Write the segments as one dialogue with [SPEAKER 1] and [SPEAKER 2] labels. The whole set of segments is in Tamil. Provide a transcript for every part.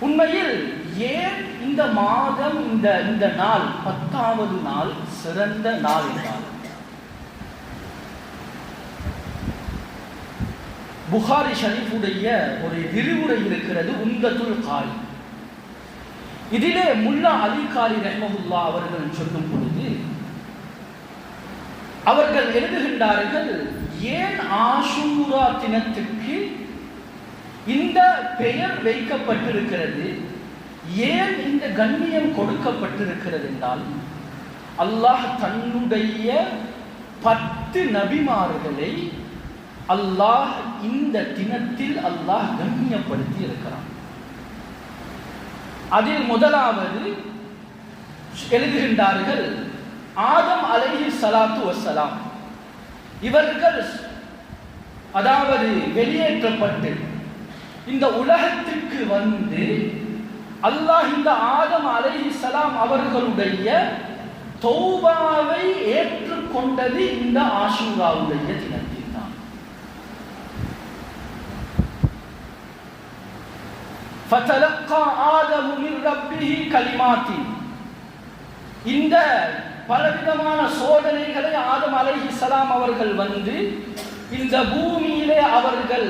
[SPEAKER 1] உண்மையில் ஏன் இந்த மாதம் இந்த இந்த நாள் பத்தாவது நாள் சிறந்த நாள் என்றால்? புகாரி ஷரீஃபுடைய ஒரு விரிவுரை இருக்கிறது உந்தத்துல் காரி. இதிலே முல்லா அலி காலி ரஹ்மஹுல்லா அவர்கள் சொல்லும் பொழுது அவர்கள் எழுதுகின்றார்கள் ஏன் ஆஷூரா தினத்துக்கு இந்த பெயர் வைக்கப்பட்டிருக்கிறது. ஏன் இந்த கண்ணியம் கொடுக்கப்பட்டிருக்கிறது என்றால் அல்லாஹ் தன்னுடைய பத்து நபிமார்களை அல்லாஹ் இந்த தினத்தில் அல்லாஹ் கண்ணியப்படுத்தி இருக்கிறான். அதில் முதலாவது எழுதுகின்றார்கள் ஆதம் அலைஹி சலாத்து வசலாம் இவர்கள் அதாவது வெளியேற்றப்பட்டு இந்த உலகத்திற்கு வந்து அல்லாஹ் இந்த ஆதம் அலைஹி சலாம் அவர்களுடைய தௌபாவை ஏற்றுக்கொண்டது இந்த ஆஷூராவுடைய தினத்தில் தான் فتلقى آدم من ربه كلمات இந்த பலவிதமான சோதனைகளை ஆதம் அலைஹி சலாம் அவர்கள் வந்து இந்த பூமியிலே அவர்கள்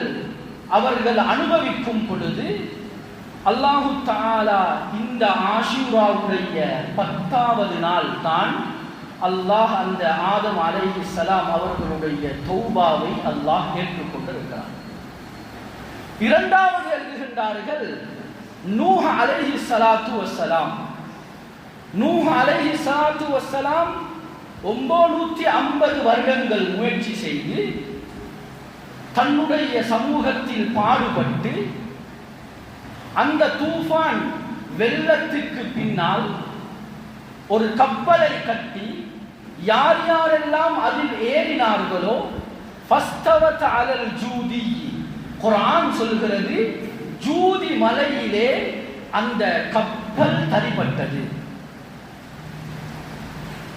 [SPEAKER 1] அவர்கள் அனுபவிக்கும் பொழுது அல்லாஹு தாலா இந்த ஆஷூராவுடைய பத்தாவது நாள் தான் அல்லாஹ் அந்த ஆதம் அலைஹி சலாம் அவர்களுடைய தௌபாவை அல்லாஹ் ஏற்றுக்கொண்டிருக்கிறார் இரண்டாவது எழுதுகின்றார்கள் நூஹ் அலைஹி சலாத்து வசலாம் நூஹ் அலைஹி சலாத்து வசலாம் ஒன்பது ஐம்பது வருடங்கள் முயற்சி செய்து தன்னுடைய சமூகத்தில் பாடுபட்டு அந்த தூஃபான் வெள்ளத்துக்கு பின்னால் ஒரு கப்பலை கட்டி யார் யாரெல்லாம் அதில் ஏறினார்களோ அலல் ஜூதி குரான் சொல்கிறது ஜூதி மலையிலே அந்த கப்பல் தரிப்பட்டது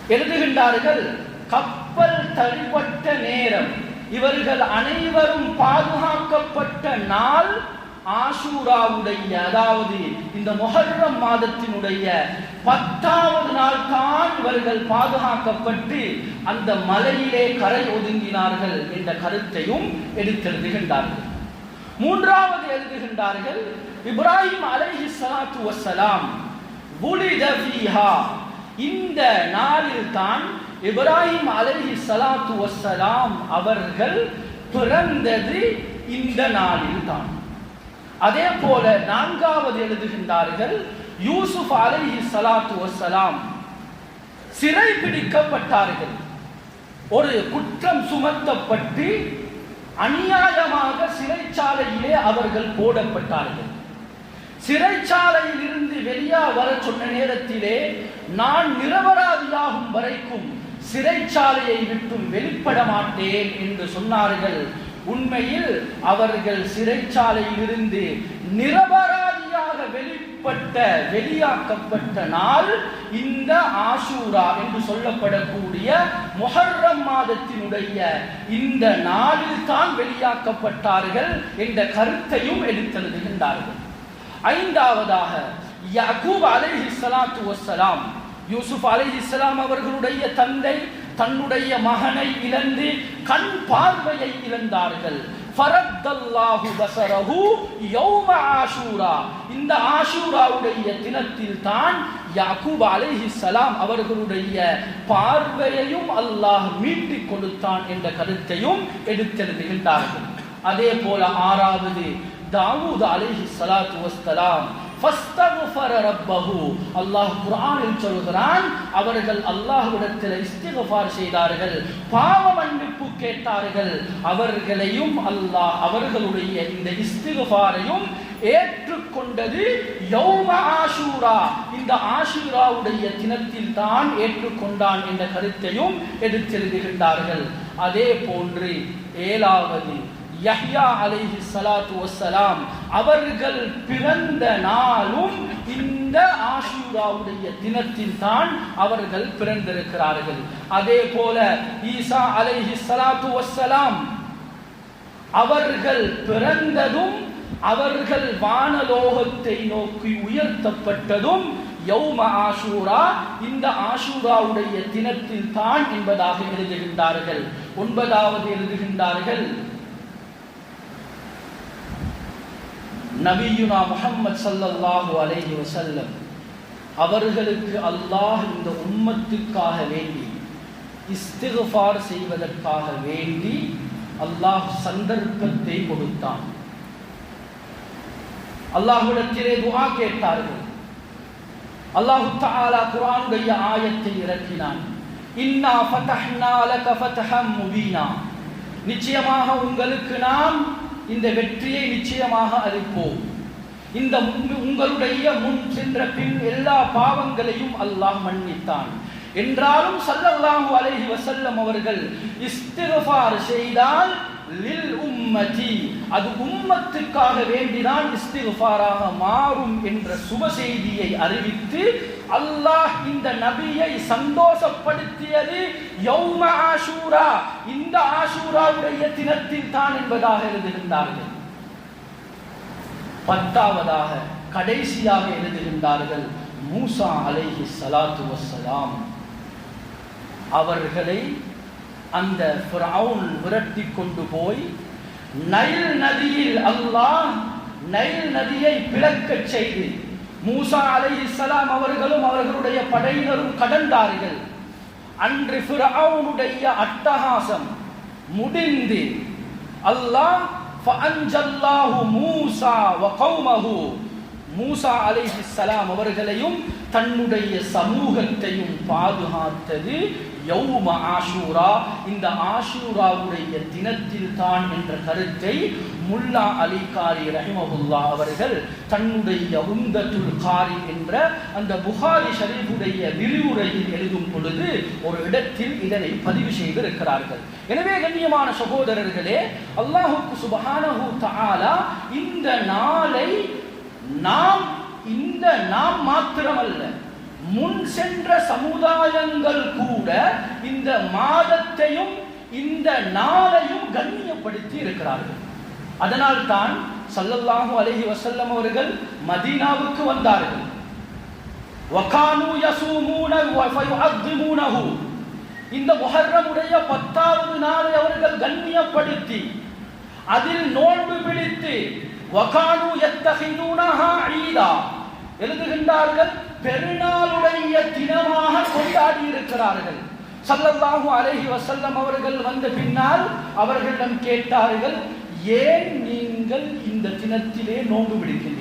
[SPEAKER 1] எழுதுகின்றார்கள் கப்பல் தரிப்பட்ட நேரம். இவர்கள் அனைவரும் பாதுகாக்கப்பட்ட நாள் ஆஷூராவுடைய அதாவது இந்த மொஹர்ரம் மாதத்தினுடைய பத்தாவது நாள் தான் இவர்கள் பாதுகாக்கப்பட்டு அந்த மலையிலே கரை ஒதுங்கினார்கள் என்ற கருத்தையும் எடுத்தெழுதுகின்றார்கள் மூன்றாவது எழுதுகின்றார்கள் இப்ராஹிம் அலைஹி சலாத்து வசலாம் இந்த நாளில் தான் இப்ராஹிம் அலஹி சலாத்து வஸ்ஸலாம் அவர்கள் பிறந்தது இந்த நாளில் தான் அதே போல நான்காவது எழுதுகின்றார்கள் யூசுப் அலஹி சலாத்து வசலாம் சிறை பிடிக்கப்பட்டார்கள். ஒரு குற்றம் சுமத்தப்பட்டு அநியாயமாக சிறைச்சாலையிலே அவர்கள் போடப்பட்டார்கள். சிறைச்சாலையில் இருந்து வெளியா வர சொன்ன நேரத்திலே நான் நிரபராதியாகும் வரைக்கும் சிறைச்சாலையை விட்டும் வெளிப்பட மாட்டேன் என்று சொன்னார்கள். உண்மையில் அவர்கள் சிறைச்சாலையிலிருந்து நிரபராதியாக வெளிப்பட்ட வெளியாக்கப்பட்ட நாள் இந்த ஆசூரா என்று சொல்லப்படக்கூடிய மொஹர்ரம் மாதத்தினுடைய இந்த நாளில் தான் வெளியாக்கப்பட்டார்கள் என்ற கருத்தையும் எடுத்தெழுதுகின்றார்கள் ஐந்தாவதாக யகூப் அலை சலாத்து வசலாம் யூசுப் அலைஹிஸ்ஸலாம் அவர்களுடைய தந்தை தன்னுடைய மகனை இழந்து கண் பார்வையை இழந்தார்கள். ஃபரத்தல்லாஹு ஆஷூரா. இந்த ஆஷூராவுடைய தினத்தில் தான் யாக்கூப் அலைஹிஸ்ஸலாம் அவர்களுடைய பார்வையையும் அல்லாஹ் மீட்டிக் கொடுத்தான் என்ற கருத்தையும் எடுத்தெழுதுகின்றார்கள் அதே போல ஆறாவது தாவூத் அலைஹி சலாத்து வஸ்தலாம் அல்லாஹ் குர்ஆனில் சொல்கிறான் அவர்கள் அல்லாஹுடத்தில் இஸ்திக்ஃபார் செய்தார்கள் பாவ மன்னிப்பு கேட்டார்கள். அவர்களையும் அல்லாஹ் அவர்களுடைய இந்த இஸ்திக்ஃபாரையும் ஏற்றுக்கொண்டது யௌம ஆஷூரா. இந்த ஆஷூராவுடைய தினத்தில் தான் ஏற்றுக்கொண்டான் என்ற கருத்தையும் எடுத்தெழுதுகின்றார்கள் அதே போன்று ஏழாவது யஹ்யா அலைஹி சலாத்து வசலாம் அவர்கள் பிறந்த நாளும் இந்த ஆஷூராவுடைய தினத்தில் தான் அவர்கள் பிறந்திருக்கிறார்கள். அதே போல ஈசா அலைஹி சலாத்து வசலாம் அவர்கள் பிறந்ததும் அவர்கள் வானலோகத்தை நோக்கி உயர்த்தப்பட்டதும் யௌம ஆஷூரா இந்த ஆஷூராவுடைய தினத்தில் தான் என்பதாக எழுதுகின்றார்கள். ஒன்பதாவது எழுதுகின்றார்கள் நபியுனா முஹம்மது சல்லல்லாஹு அலைஹி வசல்லம் அவர்களுக்கு அல்லாஹ் இந்த உம்மத்துக்காக வேண்டி இஸ்திஃபார் செய்வதற்காக வேண்டி அல்லாஹ் சந்தர்ப்பத்தை கொடுத்தான். அல்லாஹுடத்திலே துஆ கேட்டார்கள். அல்லாஹு தாலா குரானுடைய ஆயத்தை இறக்கினான். இன்னா ஃபதஹ்னா லக ஃபதஹம் முபீனா. நிச்சயமாக உங்களுக்கு நாம் இந்த வெற்றியை நிச்சயமாக அளிப்போம். இந்த உங்களுடைய முன் சென்ற பின் எல்லா பாவங்களையும் அல்லாஹ் மன்னித்தான். என்றாலும் ஸல்லல்லாஹு அலைஹி வசல்லம் அவர்கள் இஸ்திக்ஃபார் செய்தால் லில் உம்மதி. அது உம்மத்துக்காக வேண்டிதான் இஸ்திக்ஃபாராக மாறும் என்ற சுப செய்தியை அறிவித்து அல்லாஹ் இந்த நபியை சந்தோஷப்படுத்தியது யௌம ஆஷூரா. இந்த ஆஷூராவுடைய தினத்தில் தான் என்பதாக எழுதுகின்றார்கள் பத்தாவதாக கடைசியாக எழுதுகின்றார்கள் மூசா அலைஹி சலாத்து வசலாம் அவர்களை அந்த ஃபிரௌன் விரட்டி கொண்டு போய் நைல் நதியில் அல்லாஹ் நைல் நதியை பிளக்கச் செய்து மூசா அலைஹிஸ்ஸலாம் அவர்களும் அவர்களுடைய படையினரும் கடந்தார்கள். அன்று ஃபிரவுனுடைய அட்டகாசம் முடிந்து அல்லாஹ் ஃபஅன்ஜல்லாஹு மூசா வ மூசா அலைஹி சலாம் அவர்களையும் தன்னுடைய சமூகத்தையும் பாதுகாத்தது யௌம ஆஷூரா. இந்த ஆஷூராவுடைய தினத்தில் தான் என்ற கருத்தை முல்லா அலி காரி அவர்கள் தன்னுடைய உந்தத்துல் காரி என்ற அந்த புகாரி ஷரீஃபுடைய விரிவுரையில் எழுதும் பொழுது ஒரு இடத்தில் இதனை பதிவு செய்திருக்கிறார்கள். எனவே கண்ணியமான சகோதரர்களே அல்லாஹுக்கு சுபஹானஹு தாலா இந்த நாளை நாம் இந்த நாம் மாத்திரமல்ல. முன் சென்ற சமுதாயங்கள் கூட இந்த மாதத்தையும் இந்த நாளையும் கண்ணியப்படுத்தி இருக்கிறார்கள். அதனால் தான் சல்லல்லாஹு அலஹி வசல்லம் அவர்கள் மதீனாவுக்கு வந்தார்கள். வகானு யசூமூன இந்த முஹர்ரமுடைய பத்தாவது நாளை அவர்கள் கண்ணியப்படுத்தி அதில் நோன்பு பிடித்து வகானு யத்தஹினூனஹா ஈதா. எழுதுகின்றார்கள் பெருநாளுடைய தினமாக கொண்டாடி இருக்கிறார்கள். சல்லல்லாஹு அலஹி வசல்லம் அவர்கள் வந்த பின்னால் அவர்களிடம் கேட்டார்கள் ஏன் நீங்கள் இந்த தினத்திலே நோன்பு பிடிக்கின்றீர்கள்